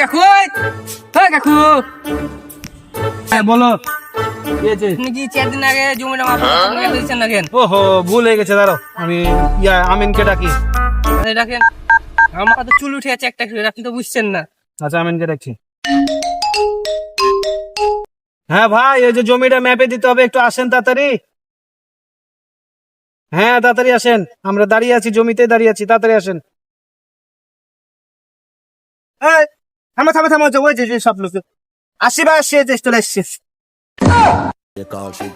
কাকু কাকু। হ্যাঁ বলো। আপনি কি চার দিন আগে জমিটা মাপা দিয়েছেন না কেন? ওহো ভুল হয়ে গেছে দাঁড়াও। আমি ইয়া আমিনকে ডাকি। এই দেখেন আমার তো চুল উঠে আছে একটা আপনি তো বুঝছেন না। আচ্ছা আমিনকে ডাকছি। হ্যাঁ ভাই এই যে জমিটা ম্যাপে দিতে হবে একটু আসেন তাড়াতাড়ি। হ্যাঁ তাড়াতাড়ি আসেন। আমরা দাঁড়িয়ে আছি জমিতে দাঁড়িয়ে আছি তাড়াতাড়ি আসেন। এই, থামো থামো থামো যে ওই যে যে সব লোক। আসি বা যে চলে এসছে। Take all she.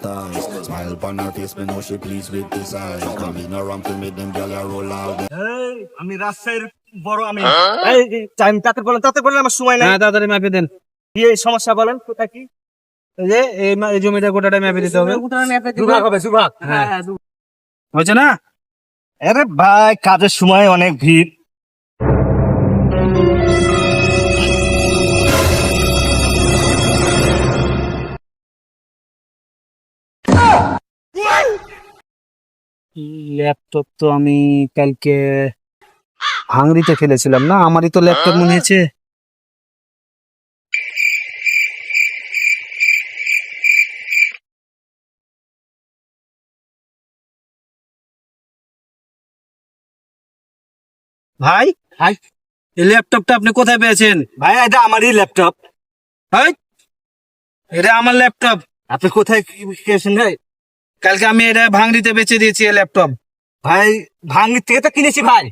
Smile upon her face, me know she pleased with this eyes. Coming around to make them a roll out. আমি বড় আমি টাইম তাতে বলেন তাতে বলেন আমার সময় নাই। হ্যাঁ তাড়াতাড়ি ম্যাপে দেন। কি এই সমস্যা বলেন কোথায় কি? যে এই জমিটা গোটাটা ম্যাপে দিতে হবে। দুভাগ হবে। দুভাগ। হ্যাঁ। হয়েছে না? আরে ভাই কাজের সময় অনেক ভিড়। ল্যাপটপ তো আমি কালকে ভাঙড়িতে ফেলেছিলাম না? আমারই তো ল্যাপটপ মনে হয়েছে। ভাই ভাই এই ল্যাপটপটা আপনি কোথায় পেয়েছেন? ভাই এটা আমারই ল্যাপটপ ভাই এটা আমার ল্যাপটপ আপনি কোথায় কিনেছেন ভাই? কালকে আমি এটা ভাঙড়িতে বেচে দিয়েছি ল্যাপটপ ভাই ভাঙড়ি থেকে তো কিনেছি ভাই।